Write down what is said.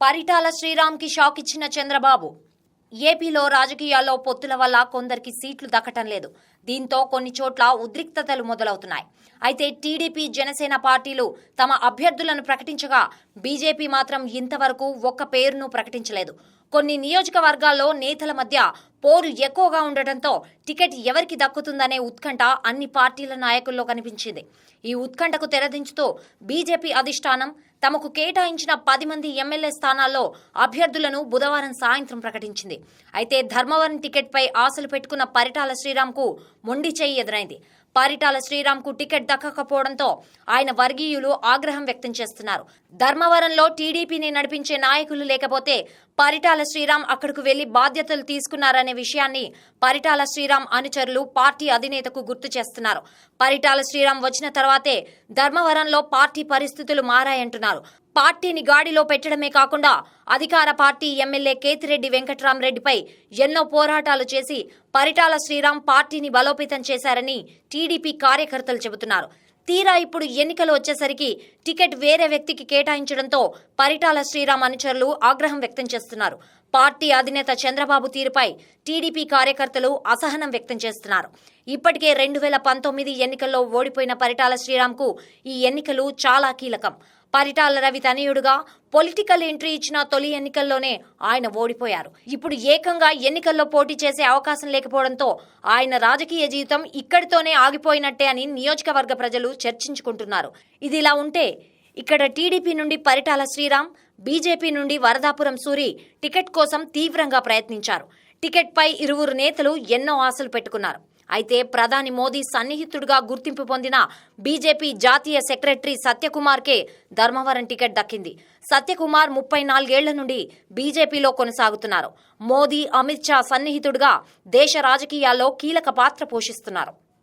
Paritala శ్రీరామ్కి shock ఇచ్చిన చంద్రబాబు. ఏపీలో రాజకీయాల్లో పొత్తుల వల్ల కొందరికి సీట్లు దక్కటం లేదు. దీంతో కొన్ని చోట్ల ఉద్రిక్తతలు మొదలవుతున్నాయి. అయితే టీడీపీ జనసేన పార్టీలు తమ అభ్యర్థులను ప్రకటించగా బీజేపీ మాత్రం ఇంతవరకు ఒక్క పేరును ప్రకటించలేదు. కొన్ని నియోజకవర్గాల్లో నేతల మధ్య పోరు ఎక్కువగా ఉండటంతో టికెట్ ఎవరికి దక్కుతుందనే ఉత్కంఠ అన్ని పార్టీల నాయకుల్లో కనిపించింది. ఈ ఉత్కంఠకు తెరదించుతూ బీజేపీ అధిష్టానం తమకు కేటాయించిన పది మంది ఎమ్మెల్యే స్థానాల్లో అభ్యర్థులను బుధవారం సాయంత్రం ప్రకటించింది. అయితే ధర్మవరం టికెట్పై ఆశలు పెట్టుకున్న పరిటాల శ్రీరామ్కు మొండి చేయి ఎదురైంది. పరిటాల శ్రీరామ్కు టికెట్ దక్కకపోవడంతో ఆయన వర్గీయులు ఆగ్రహం వ్యక్తం చేస్తున్నారు. ధర్మవరంలో టీడీపీని నడిపించే నాయకులు లేకపోతే పరిటాల శ్రీరామ్ అక్కడకు వెళ్ళి బాధ్యతలు తీసుకున్నారనే విషయాన్ని పరిటాల శ్రీరామ్ అనుచరులు పార్టీ అధినేతకు గుర్తు చేస్తున్నారు. పరిటాల శ్రీరామ్ వచ్చిన తర్వాతే ధర్మవరంలో పార్టీ పరిస్థితులు మారాయంటున్నారు. పార్టీని గాడిలో పెట్టడమే కాకుండా అధికార పార్టీ ఎమ్మెల్యే కేతిరెడ్డి వెంకట్రామరెడ్డిపై ఎన్నో పోరాటాలు చేసి పరిటాల శ్రీరామ్ పార్టీని బలోపేతం చేశారని టీడీపీ కార్యకర్తలు చెబుతున్నారు. తీరా ఇప్పుడు ఎన్నికలు వచ్చేసరికి టికెట్ వేరే వ్యక్తికి కేటాయించడంతో పరిటాల శ్రీరామ్ అనుచరులు ఆగ్రహం వ్యక్తం చేస్తున్నారు. పార్టీ అధినేత చంద్రబాబు తీరుపై టీడీపీ కార్యకర్తలు అసహనం వ్యక్తం చేస్తున్నారు. ఇప్పటికే రెండు వేల పంతొమ్మిది ఎన్నికల్లో ఓడిపోయిన పరిటాల శ్రీరామ్కు ఈ ఎన్నికలు చాలా కీలకం. పరిటాల రవి తనయుడుగా పొలిటికల్ ఎంట్రీ ఇచ్చిన తొలి ఎన్నికల్లోనే ఆయన ఓడిపోయారు. ఇప్పుడు ఏకంగా ఎన్నికల్లో పోటీ చేసే అవకాశం లేకపోవడంతో ఆయన రాజకీయ జీవితం ఇక్కడితోనే ఆగిపోయినట్టే అని నియోజకవర్గ ప్రజలు చర్చించుకుంటున్నారు. ఇది ఇలా ఉంటే ఇక్కడ టీడీపీ నుండి పరిటాల శ్రీరామ్ బీజేపీ నుండి వరదాపురం సూరి టికెట్ కోసం తీవ్రంగా ప్రయత్నించారు. టికెట్పై ఇరువురు నేతలు ఎన్నో ఆశలు పెట్టుకున్నారు. అయితే ప్రధాని మోదీ సన్నిహితుడిగా గుర్తింపు పొందిన బీజేపీ జాతీయ సెక్రటరీ సత్యకుమార్కే ధర్మవరం టికెట్ దక్కింది. సత్యకుమార్ ముప్పై నాలుగేళ్ళ నుండి బీజేపీలో కొనసాగుతున్నారు. మోదీ అమిత్ షా సన్నిహితుడిగా దేశ రాజకీయాల్లో కీలక పాత్ర పోషిస్తున్నారు.